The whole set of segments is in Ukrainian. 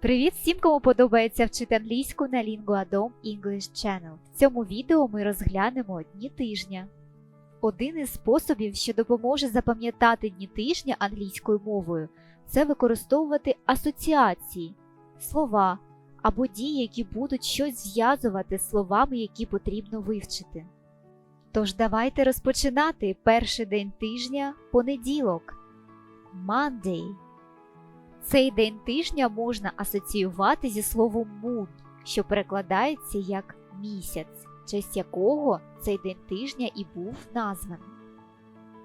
Привіт всім, кому подобається вчити англійську на LinguaDom English Channel. В цьому відео ми розглянемо дні тижня. Один із способів, що допоможе запам'ятати дні тижня англійською мовою, це використовувати асоціації, слова або дії, які будуть щось зв'язувати з словами, які потрібно вивчити. Тож давайте розпочинати перший день тижня понеділок. Monday. Цей день тижня можна асоціювати зі словом moon, що перекладається як місяць, в честь якого цей день тижня і був названий.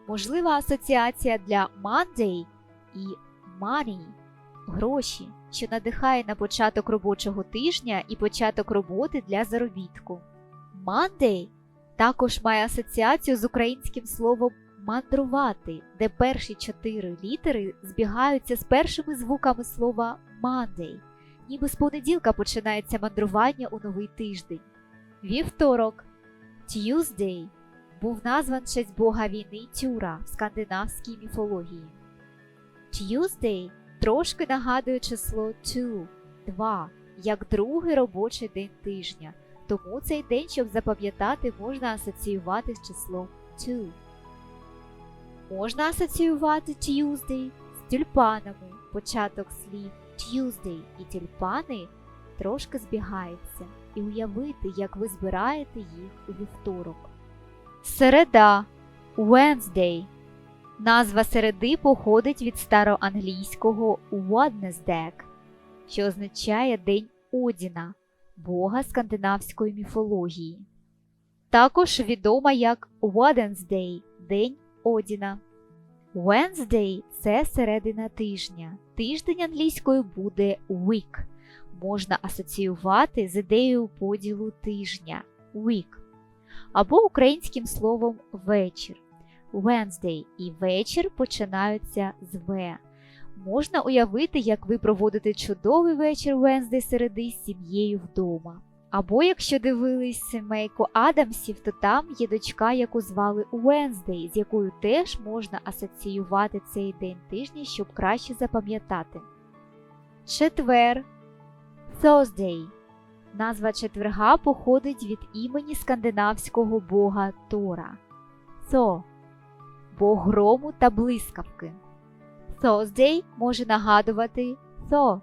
Можлива асоціація для Monday і money – гроші, що надихає на початок робочого тижня і початок роботи для заробітку. Monday також має асоціацію з українським словом мандрувати, де перші чотири літери збігаються з першими звуками слова Monday, ніби з понеділка починається мандрування у новий тиждень. Вівторок Tuesday був назван честь бога війни Тюра в скандинавській міфології. Tuesday трошки нагадує число two, два, як другий робочий день тижня, тому цей день, щоб запам'ятати, можна асоціювати з числом two. Можна асоціювати Tuesday з тюльпанами. Початок слів Tuesday і тюльпани трошки збігаються, і уявити, як ви збираєте їх у вівторок. Середа Wednesday. Назва середи походить від староанглійського Wednesday, що означає День Одіна, бога скандинавської міфології. Також відома як Wednesday – День Одіна. Wednesday – це середина тижня. Тиждень англійською буде week. Можна асоціювати з ідеєю поділу тижня week. Або українським словом вечір. Wednesday і вечір починаються з В. Можна уявити, як ви проводите чудовий вечір Wednesday середи з сім'єю вдома. Або якщо дивились сімейку Адамсів, то там є дочка, яку звали Уенздей, з якою теж можна асоціювати цей день тижня, щоб краще запам'ятати. Четвер Thursday. Назва четверга походить від імені скандинавського бога Тора. Thor – бог грому та блискавки. Thursday може нагадувати Thor.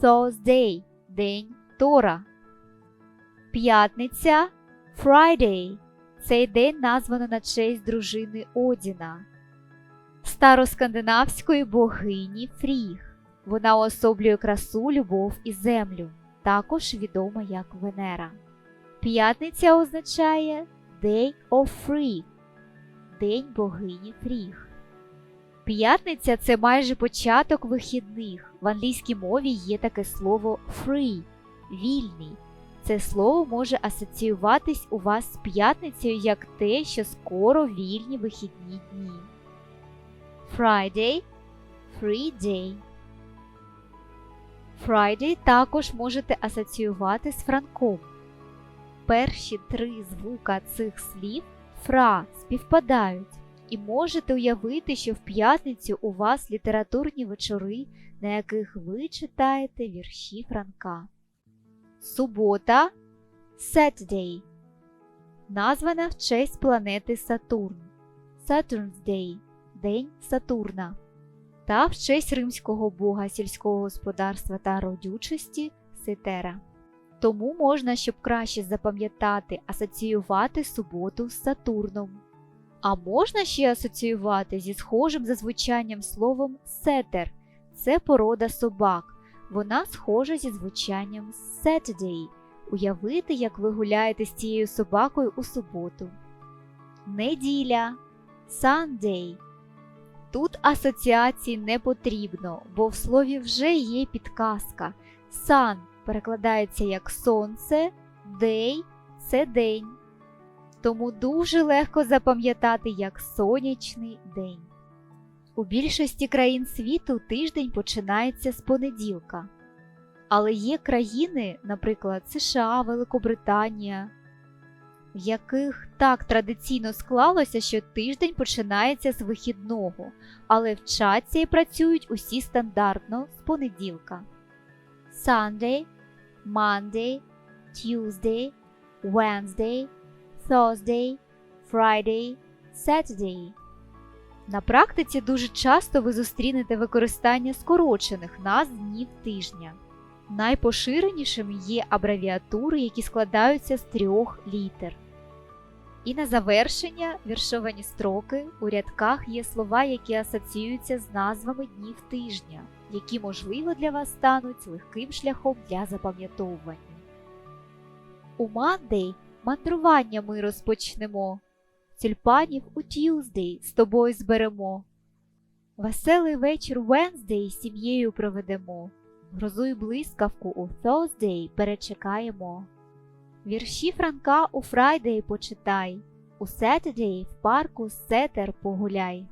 Thursday – день Тора. П'ятниця Friday. Цей день названо на честь дружини Одіна, староскандинавської богині Фріг. Вона уособлює красу, любов і землю, також відома як Венера. П'ятниця означає Day of Free, День богині Фріг. П'ятниця це майже початок вихідних. В англійській мові є таке слово free вільний. Це слово може асоціюватись у вас з п'ятницею як те, що скоро вільні вихідні дні. Friday free day. Friday також можете асоціювати з франком. Перші три звука цих слів фра співпадають, і можете уявити, що в п'ятницю у вас літературні вечори, на яких ви читаєте вірші Франка. Субота Saturday названа в честь планети Сатурн. Saturn's Day День Сатурна та в честь римського бога сільського господарства та родючості Сетера. Тому можна, щоб краще запам'ятати, асоціювати суботу з Сатурном. А можна ще асоціювати зі схожим за звучанням словом сетер це порода собак. Вона схожа зі звучанням Saturday. Уявити, як ви гуляєте з цією собакою у суботу. Неділя Sunday. Тут асоціації не потрібно, бо в слові вже є підказка. Sun перекладається як сонце, day це день. Тому дуже легко запам'ятати як сонячний день. У більшості країн світу тиждень починається з понеділка. Але є країни, наприклад, США, Великобританія, в яких так традиційно склалося, що тиждень починається з вихідного, але вчаться і працюють усі стандартно з понеділка. Sunday, Monday, Tuesday, Wednesday, Thursday, Friday, Saturday. На практиці дуже часто ви зустрінете використання скорочених назв днів тижня. Найпоширенішими є абревіатури, які складаються з трьох літер. І на завершення віршовані строки у рядках є слова, які асоціюються з назвами днів тижня, які, можливо, для вас стануть легким шляхом для запам'ятовування. У Мандей мандрування ми розпочнемо. Тюльпанів у Тюздей з тобою зберемо. Веселий вечір Венздей з сім'єю проведемо. Грозу й блискавку у Thursday перечекаємо. Вірші Франка у Фрайдей почитай, у Saturday в парку сетер погуляй.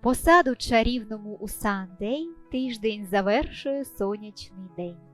Посаду чарівному у Сандей тиждень завершує сонячний день.